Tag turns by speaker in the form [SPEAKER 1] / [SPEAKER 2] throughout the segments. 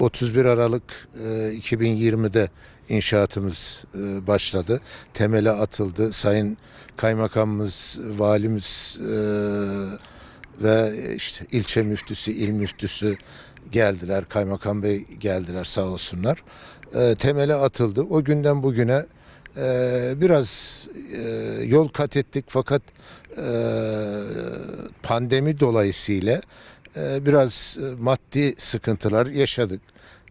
[SPEAKER 1] ...31 Aralık e, 2020'de inşaatımız e, başladı. Temeli atıldı. Sayın Kaymakamımız, Valimiz e, ve işte ilçe müftüsü, il müftüsü geldiler. Kaymakam Bey geldiler sağ olsunlar. E, Temeli atıldı. O günden bugüne e, biraz e, yol kat ettik fakat e, pandemi dolayısıyla e, biraz maddi sıkıntılar yaşadık.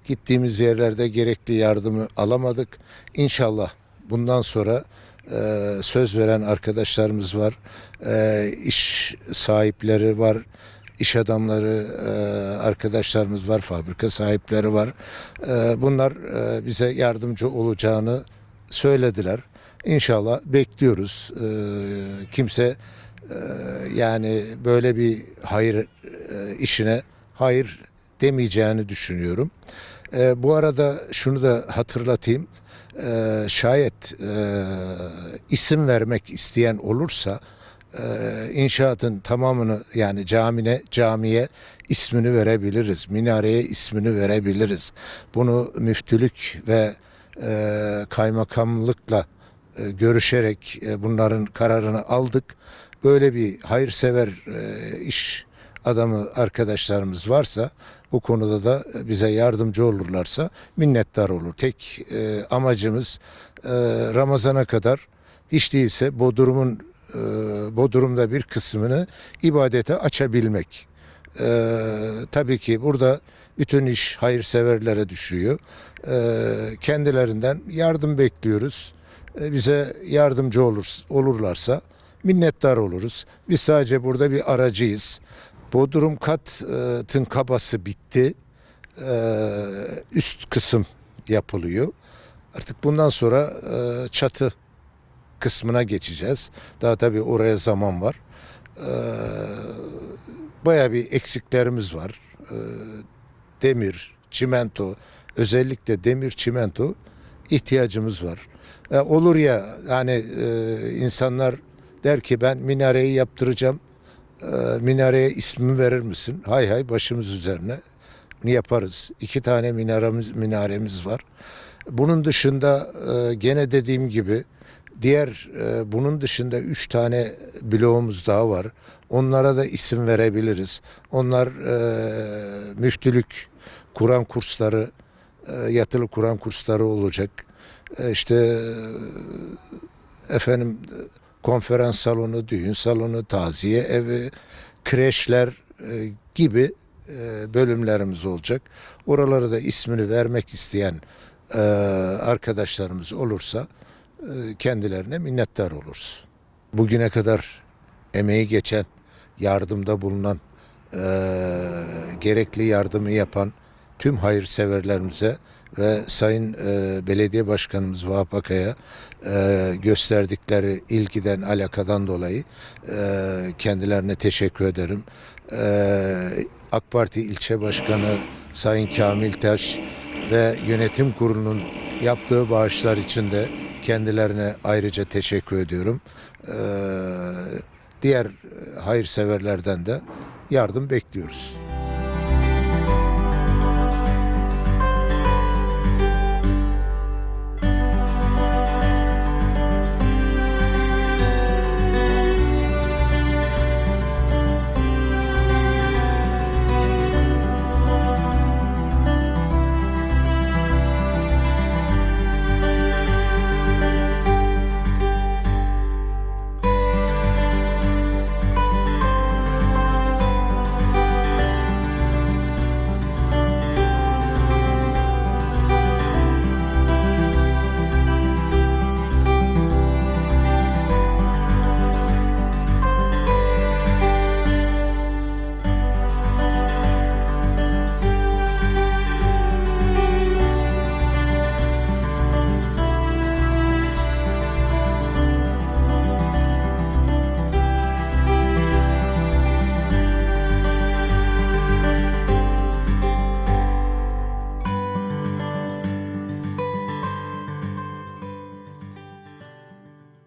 [SPEAKER 1] Gittiğimiz yerlerde gerekli yardımı alamadık. İnşallah bundan sonra e, söz veren arkadaşlarımız var. E, iş sahipleri var. iş adamları e, arkadaşlarımız var, fabrika sahipleri var. E, bunlar e, bize yardımcı olacağını söylediler. İnşallah bekliyoruz. E, kimse e, yani böyle bir hayır e, işine hayır demeyeceğini düşünüyorum. E, bu arada şunu da hatırlatayım. E, şayet e, isim vermek isteyen olursa e, inşaatın tamamını yani camine camiye ismini verebiliriz. Minareye ismini verebiliriz. Bunu müftülük ve kaymakamlıkla e, görüşerek e, bunların kararını aldık. Böyle bir hayırsever e, iş adamı arkadaşlarımız varsa bu konuda da bize yardımcı olurlarsa minnettar olur. Tek e, amacımız e, Ramazan'a kadar hiç değilse Bodrum'un e, Bodrum'da bir kısmını ibadete açabilmek. E, tabii ki burada bütün iş hayırseverlere düşüyor. E, kendilerinden yardım bekliyoruz. E, bize yardımcı olur, olurlarsa minnettar oluruz. Biz sadece burada bir aracıyız. Bodrum katın kabası bitti. Ee, Üst kısım yapılıyor. Artık bundan sonra e, çatı kısmına geçeceğiz. Daha tabii oraya zaman var. Ee, Baya bir eksiklerimiz var. Ee, Demir, çimento, özellikle demir çimento ihtiyacımız var. E, olur ya hani e, insanlar der ki ben minareyi yaptıracağım. E, minareye ismimi verir misin? Hay hay başımız üzerine yaparız. İki tane minaremiz, minaremiz var. Bunun dışında e, gene dediğim gibi diğer e, bunun dışında üç tane bloğumuz daha var. Onlara da isim verebiliriz. Onlar e, müftülük, Kur'an kursları, e, yatılı Kur'an kursları olacak. E, işte e, efendim konferans salonu, düğün salonu, taziye evi, kreşler e, gibi e, bölümlerimiz olacak. Oralara da ismini vermek isteyen e, arkadaşlarımız olursa kendilerine minnettar oluruz. Bugüne kadar emeği geçen, yardımda bulunan, e, gerekli yardımı yapan tüm hayırseverlerimize ve Sayın e, Belediye Başkanımız Vahap Akay'a e, gösterdikleri ilgiden, alakadan dolayı e, kendilerine teşekkür ederim. E, AK Parti İlçe Başkanı Sayın Kamil Taş ve yönetim kurulunun yaptığı bağışlar için de kendilerine ayrıca teşekkür ediyorum. E, diğer hayırseverlerden de yardım bekliyoruz.